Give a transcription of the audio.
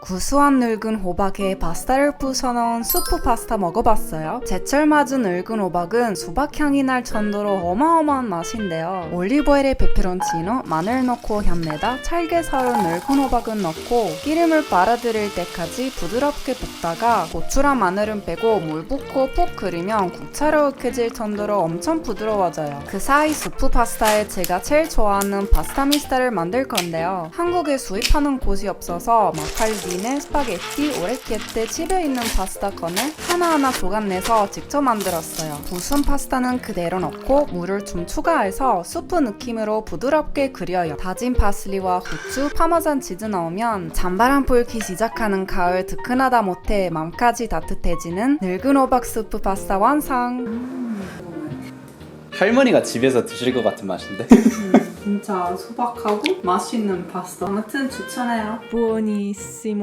구수한 늙은 호박에 파스타를 부숴넣은 수프 파스타 먹어봤어요? 제철 맞은 늙은 호박은 수박 향이 날 정도로 어마어마한 맛인데요. 올리브오일에 페페론치노, 마늘 넣고 향내다 찰게 썰은 늙은 호박은 넣고 기름을 빨아들일 때까지 부드럽게 볶다가 고추랑 마늘은 빼고 물 붓고 푹 끓이면 국차로 으깨질 정도로 엄청 부드러워져요. 그 사이 수프 파스타에 제가 제일 좋아하는 파스타 미스타를 만들 건데요. 한국에 수입하는 곳이 없어서 마 칼디네, 스파게티, 오레키에테 집에 있는 파스타 건을 하나하나 조각내서 직접 만들었어요. 부순 파스타는 그대로 넣고 물을 좀 추가해서 수프 느낌으로 부드럽게 끓여요. 다진 파슬리와 후추, 파마산 치즈 넣으면 잔바람 불기 시작하는 가을 뜨끈하다 못해 맘까지 따뜻해지는 늙은 호박 수프 파스타 완성! 할머니가 집에서 드실 것 같은 맛인데 진짜 소박하고 맛있는 파스타 아무튼 추천해요. 부오니시모